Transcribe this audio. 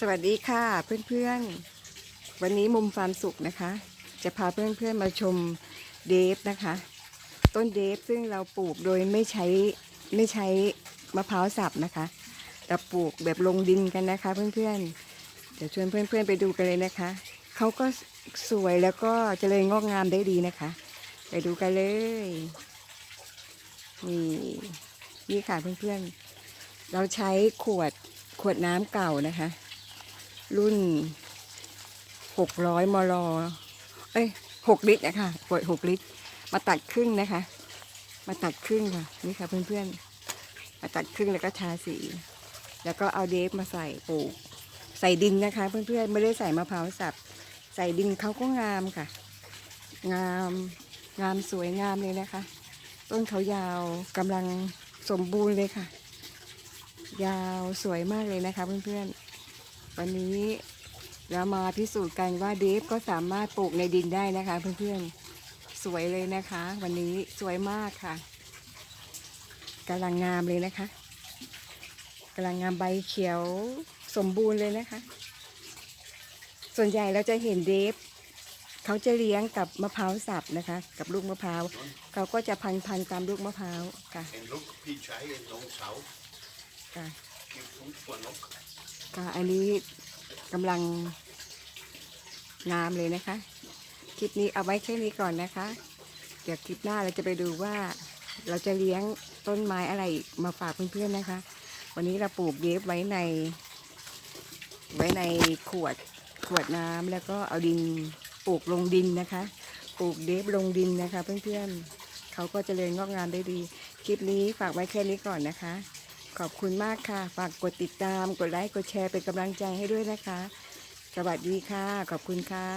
สวัสดีค่ะเพื่อนๆ วันนี้มุมฟาร์มสุขนะคะ จะพาเพื่อนๆมาชมเดฟนะคะ ต้นเดฟซึ่งเราปลูกโดยไม่ใช้ไม่ใช้มะพร้าวสับนะคะเราปลูกแบบลงดินกันนะคะ เพื่อนๆเดี๋ยวชวนเพื่อนๆไปดูกันเลยนะคะเขาก็สวยแล้วก็เจริญงอกงามได้ดีนะคะ ไปดูกันเลยนี่นี่ค่ะเพื่อนๆ เราใช้ขวดขวดน้ำเก่านะคะ รุ่นหกร้อยมลเอ้ยหกลิตรนะคะขวดหกลิตร มาตัดครึ่งนะคะ มาตัดครึ่งค่ะ นี่ค่ะเพื่อนๆ มาตัดครึ่งแล้วก็ทาสี แล้วก็เอาเดฟมาใส่ปลูก ใส่ดินนะคะ เพื่อนๆ ไม่ได้ใส่มะพร้าวสับ ใส่ดินเขาก็งามค่ะ งาม งามสวยงามเลยนะคะ ต้นเขายาวกำลังสมบูรณ์เลยค่ะ ยาวสวยมากเลยนะคะ เพื่อนๆ วันนี้เรามาพิสูจน์กันว่าเดฟก็สามารถปลูกในดินได้นะคะ เพื่อนๆ สวยเลยนะคะ วันนี้สวยมากค่ะกำลังงามเลยนะคะกำลังงามใบเขียวสมบูรณ์เลยนะคะ ส่วนใหญ่เราจะเห็นเดฟเขาจะเลี้ยงกับมะพร้าวสับนะคะ กับลูกมะพร้าวเขาก็จะพันพันๆตามลูกมะพร้าวค่ะ En luk พี่ใช้ลงเสาค่ะคิวทุกตัวนก ค่ะอันนี้กำลังงามเลยนะคะ คลิปนี้เอาไว้แค่นี้ก่อนนะคะ เดี๋ยวคลิปหน้าเราจะไปดูว่าเราจะเลี้ยงต้นไม้อะไรมาฝากเพื่อนๆนะคะ วันนี้เราปลูกเยฟไว้ใน ไว้ในขวดขวดน้ำแล้วก็เอาดินปลูกลงดินนะคะ ปลูกเดฟลงดินนะคะ เพื่อนๆเขาก็เจะเริญงอกงามได้ดี คลิปนี้ฝากไว้แค่นี้ก่อนนะคะ ขอบคุณมากค่ะ ฝากกดติดตาม กดไลค์ กดแชร์เป็นกำลังใจให้ด้วยนะคะ สวัสดีค่ะ ขอบคุณค่ะ